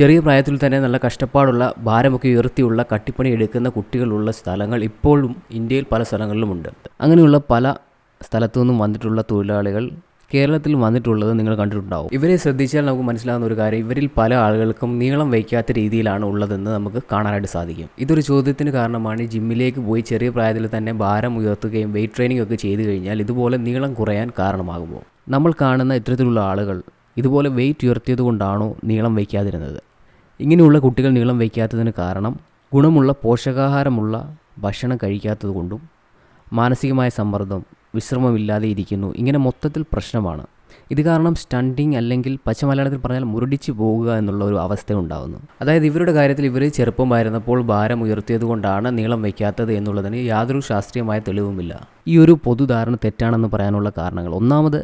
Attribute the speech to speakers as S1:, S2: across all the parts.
S1: ചെറിയ പ്രായത്തിൽ തന്നെ നല്ല കഷ്ടപ്പാടുള്ള ഭാരമൊക്കെ ഉയർത്തിയുള്ള കട്ടിപ്പണി എടുക്കുന്ന കുട്ടികളുള്ള സ്ഥലങ്ങൾ ഇപ്പോഴും ഇന്ത്യയിൽ പല സ്ഥലങ്ങളിലുമുണ്ട്. അങ്ങനെയുള്ള പല സ്ഥലത്തു നിന്നും വന്നിട്ടുള്ള തൊഴിലാളികൾ കേരളത്തിൽ വന്നിട്ടുള്ളത് നിങ്ങൾ കണ്ടിട്ടുണ്ടാവും. ഇവരെ ശ്രദ്ധിച്ചാൽ നമുക്ക് മനസ്സിലാകുന്ന ഒരു കാര്യം ഇവരിൽ പല ആളുകൾക്കും നീളം വയ്ക്കാത്ത രീതിയിലാണ് ഉള്ളതെന്ന് നമുക്ക് കാണാനായിട്ട് സാധിക്കും. ഇതൊരു ചോദ്യത്തിന് കാരണമാണ് ജിമ്മിലേക്ക് പോയി ചെറിയ പ്രായത്തിൽ തന്നെ ഭാരം ഉയർത്തുകയും വെയിറ്റ് ട്രെയിനിങ് ഒക്കെ ചെയ്തു കഴിഞ്ഞാൽ ഇതുപോലെ നീളം കുറയാൻ കാരണമാകുമോ? നമ്മൾ കാണുന്ന ഇത്തരത്തിലുള്ള ആളുകൾ ഇതുപോലെ വെയിറ്റ് ഉയർത്തിയത് കൊണ്ടാണോ നീളം വയ്ക്കാതിരുന്നത്? ഇങ്ങനെയുള്ള കുട്ടികൾ നീളം വയ്ക്കാത്തതിന് കാരണം ഗുണമുള്ള പോഷകാഹാരമുള്ള ഭക്ഷണം കഴിക്കാത്തതുകൊണ്ടും മാനസികമായ സമ്മർദ്ദം വിശ്രമമില്ലാതെ ഇരിക്കുന്നു ഇങ്ങനെ മൊത്തത്തിൽ പ്രശ്നമാണ്. ഇത് കാരണം സ്റ്റണ്ടിങ് അല്ലെങ്കിൽ പച്ചമലയാളത്തിൽ പറഞ്ഞാൽ മുരടിച്ച് പോകുക എന്നുള്ള ഒരു അവസ്ഥ ഉണ്ടാകുന്നു അതായത് ഇവരുടെ കാര്യത്തിൽ ഇവർ ചെറുപ്പമായിരുന്നപ്പോൾ ഭാരം ഉയർത്തിയത് കൊണ്ടാണ് നീളം വയ്ക്കാത്തത് എന്നുള്ളതിന് യാതൊരു ശാസ്ത്രീയമായ തെളിവുമില്ല. ഈ ഒരു പൊതുധാരണ തെറ്റാണെന്ന് പറയാനുള്ള കാരണങ്ങൾ. ഒന്നാമത്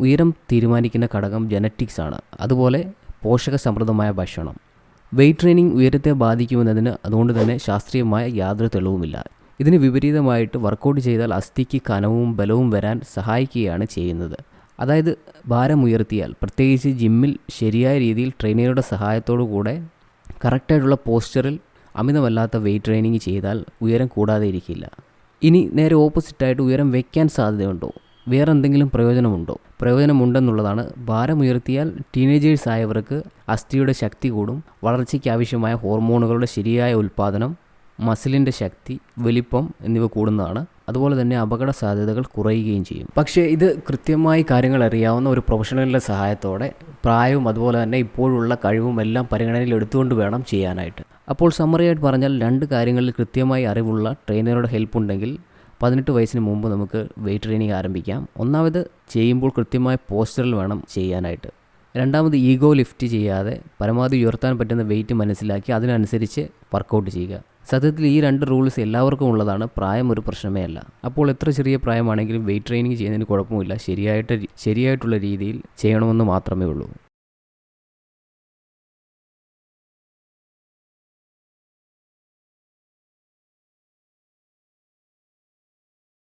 S1: ഉയരം തീരുമാനിക്കുന്ന ഘടകം ജനറ്റിക്സ് ആണ്. അതുപോലെ പോഷക സമൃദ്ധമായ ഭക്ഷണം. വെയിറ്റ് ട്രെയിനിങ് ഉയരത്തെ ബാധിക്കുമെന്നതിന് അതുകൊണ്ട് തന്നെ ശാസ്ത്രീയമായ യാതൊരു തെളിവുമില്ല. ഇതിന് വിപരീതമായിട്ട് വർക്കൗട്ട് ചെയ്താൽ അസ്ഥിക്ക് കനവും ബലവും വരാൻ സഹായിക്കുകയാണ് ചെയ്യുന്നത്. അതായത് ഭാരമുയർത്തിയാൽ പ്രത്യേകിച്ച് ജിമ്മിൽ ശരിയായ രീതിയിൽ ട്രെയിനറുടെ സഹായത്തോടു കൂടെ കറക്റ്റായിട്ടുള്ള പോസ്റ്ററിൽ അമിതമല്ലാത്ത വെയിറ്റ് ട്രെയിനിങ് ചെയ്താൽ ഉയരം കൂടാതെ ഇരിക്കില്ല. ഇനി നേരെ ഓപ്പോസിറ്റായിട്ട് ഉയരം വയ്ക്കാൻ സാധ്യതയുണ്ടോ? വേറെ എന്തെങ്കിലും പ്രയോജനമുണ്ടോ? പ്രയോജനമുണ്ടെന്നുള്ളതാണ് ഭാരമുയർത്തിയാൽ ടീനേജേഴ്സ് ആയവർക്ക് അസ്ഥിയുടെ ശക്തി കൂടും വളർച്ചയ്ക്ക് ആവശ്യമായ ഹോർമോണുകളുടെ ശരിയായ ഉൽപ്പാദനം മസിലിന്റെ ശക്തി വലിപ്പം എന്നിവ കൂടുന്നതാണ്. അതുപോലെ തന്നെ അപകട സാധ്യതകൾ കുറയുകയും ചെയ്യും. പക്ഷേ ഇത് കൃത്യമായി കാര്യങ്ങൾ അറിയാവുന്ന ഒരു പ്രൊഫഷണലിന്റെ സഹായത്തോടെ പ്രായവും അതുപോലെ തന്നെ ഇപ്പോഴുള്ള കഴിവും എല്ലാം പരിഗണനയിൽ എടുത്തുകൊണ്ട് വേണം ചെയ്യാനായിട്ട്. അപ്പോൾ സമ്മറിയായിട്ട് പറഞ്ഞാൽ രണ്ട് കാര്യങ്ങളിൽ കൃത്യമായി അറിവുള്ള ട്രെയിനറുടെ ഹെൽപ്പ് ഉണ്ടെങ്കിൽ പതിനെട്ട് വയസ്സിന് മുമ്പ് നമുക്ക് വെയിറ്റ് ട്രെയിനിങ് ആരംഭിക്കാം. ഒന്നാമത് ചെയ്യുമ്പോൾ കൃത്യമായ പോസ്റ്ററിൽ വേണം ചെയ്യാനായിട്ട്. രണ്ടാമത് ഈഗോ ലിഫ്റ്റ് ചെയ്യാതെ പരമാവധി ഉയർത്താൻ പറ്റുന്ന വെയിറ്റ് മനസ്സിലാക്കി അതിനനുസരിച്ച് വർക്കൗട്ട് ചെയ്യുക. സത്യത്തിൽ ഈ രണ്ട് റൂൾസ് എല്ലാവർക്കും ഉള്ളതാണ്. പ്രായം ഒരു പ്രശ്നമേ അല്ല. അപ്പോൾ എത്ര ചെറിയ പ്രായമാണെങ്കിലും വെയിറ്റ് ട്രെയിനിങ് ചെയ്യുന്നതിന് കുഴപ്പമില്ല. ശരിയായിട്ട് ശരിയായിട്ടുള്ള രീതിയിൽ ചെയ്യണമെന്ന് മാത്രമേ ഉള്ളൂ.